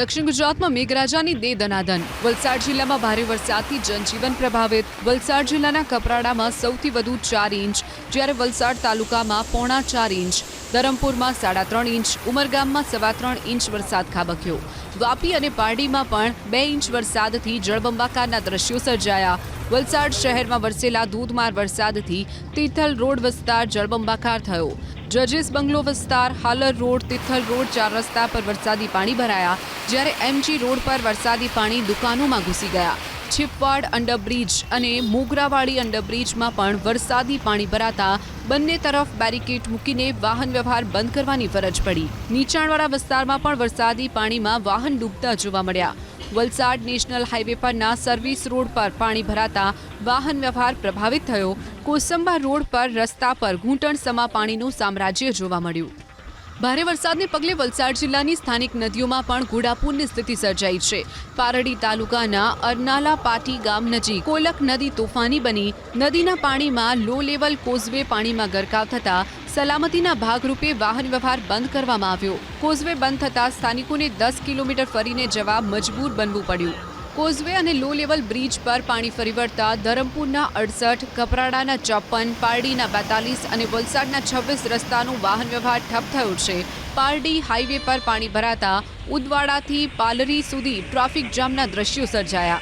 દક્ષિણ ગુજરાતમાં મેઘરાજાની દે દનાદન. વલસાડ જિલ્લામાં ભારે વરસાદથી જનજીવન પ્રભાવિત. વલસાડ જિલ્લાના કપરાડામાં સૌથી વધુ ચાર ઇંચ, જ્યારે વલસાડ તાલુકામાં પોણા ચાર ઇંચ, ધરમપુરમાં સાડા ત્રણ ઇંચ, ઉમરગામમાં સવા ત્રણ ઇંચ વરસાદ ખાબક્યો. વાપી અને પારડીમાં પણ બે ઇંચ વરસાદથી જળબંબાકારના દ્રશ્યો સર્જાયા. વલસાડ શહેરમાં વરસેલા ધોધમાર વરસાદથી તિથલ રોડ વિસ્તાર જળબંબાકાર થયો. જજીસ બંગલો વિસ્તાર, હાલર રોડ, તિથલ રોડ ચાર રસ્તા પર વરસાદી પાણી ભરાયા, જ્યારે એમજી રોડ પર વરસાદી પાણી દુકાનોમાં ઘૂસી ગયા. છીપવાડ, અંડરબ્રિજ અને મોગરાવાડી અંડરબ્રિજમાં પણ વરસાદી પાણી ભરાતા બંને તરફ બેરિકેડ મૂકીને વાહન વ્યવહાર બંધ કરવાની ફરજ પડી. નીચાણવાળા વિસ્તારમાં પણ વરસાદી પાણીમાં વાહન ડૂબતા જોવા મળ્યા. વલસાડ નેશનલ હાઈવે પરના સર્વિસ રોડ પર પાણી ભરાતા વાહન વ્યવહાર પ્રભાવિત થયો. કોસંબા રોડ પર રસ્તા પર ઘૂંટણસમા પાણીનું સામ્રાજ્ય જોવા મળ્યું. ભારે વરસાદને પગલે વલસાડ જિલ્લાની સ્થાનિક નદીઓમાં પણ ઘોડાપૂરની સ્થિતિ સર્જાઈ છે. પારડી તાલુકાના અરનાલા પાટી ગામ નજીક કોલક નદી તોફાની બની. નદીના પાણીમાં લો લેવલ કોઝવે પાણીમાં ગરકાવ થતા સલામતીના ભાગરૂપે વાહન વ્યવહાર બંધ કરવામાં આવ્યો. કોઝવે બંધ થતાં સ્થાનિકોને દસ કિલોમીટર ફરીને જવા મજબૂર બનવું પડ્યું. કોઝવે અને લો લેવલ બ્રિજ પર પાણી ફરી વળતા ધરમપુરના અડસઠ, કપરાડાના ચોપન, પારડીના બેતાલીસ અને વલસાડના છવ્વીસ રસ્તાનો વાહન વ્યવહાર ઠપ થયો છે. પારડી હાઈવે પર પાણી ભરાતા ઉદવાડાથી પાલરી સુધી ટ્રાફિક જામના દ્રશ્યો સર્જાયા.